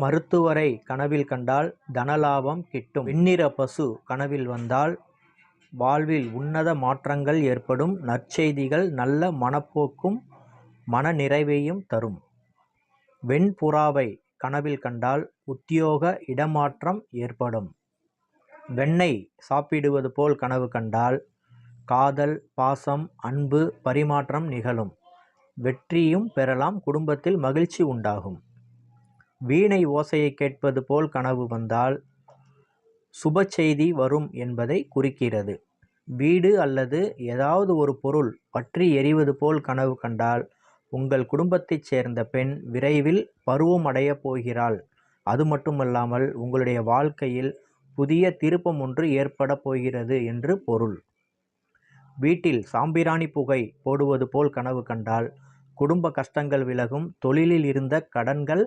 மருத்துவரை கனவில் கண்டால் தனலாபம் கிட்டும். வெண்ணிற பசு கனவில் வந்தால் வாழ்வில் உன்னத மாற்றங்கள் ஏற்படும். நற்செய்திகள் நல்ல மனப்போக்கும் மன நிறைவையும் தரும். வெண்புறாவை கனவில் கண்டால் உத்தியோக இடமாற்றம் ஏற்படும். வெண்ணெய் சாப்பிடுவது போல் கனவு கண்டால் காதல் பாசம் அன்பு பரிமாற்றம் நிகழும். வெற்றியும் பெறலாம். குடும்பத்தில் மகிழ்ச்சி உண்டாகும். வீணை ஓசையை கேட்பது போல் கனவு வந்தால் சுப செய்தி வரும் என்பதை குறிக்கிறது. வீடு அல்லது ஏதாவது ஒரு பொருள் பற்றி எரிவது போல் கனவு கண்டால் உங்கள் குடும்பத்தைச் சேர்ந்த பெண் விரைவில் பருவமடையப் போகிறாள். அது மட்டுமல்லாமல் உங்களுடைய வாழ்க்கையில் புதிய திருப்பம் ஒன்று ஏற்பட போகிறது என்று பொருள். வீட்டில் சாம்பிராணி புகை போடுவது போல் கனவு கண்டால் குடும்ப கஷ்டங்கள் விலகும் தொழிலில் இருந்த கடன்கள்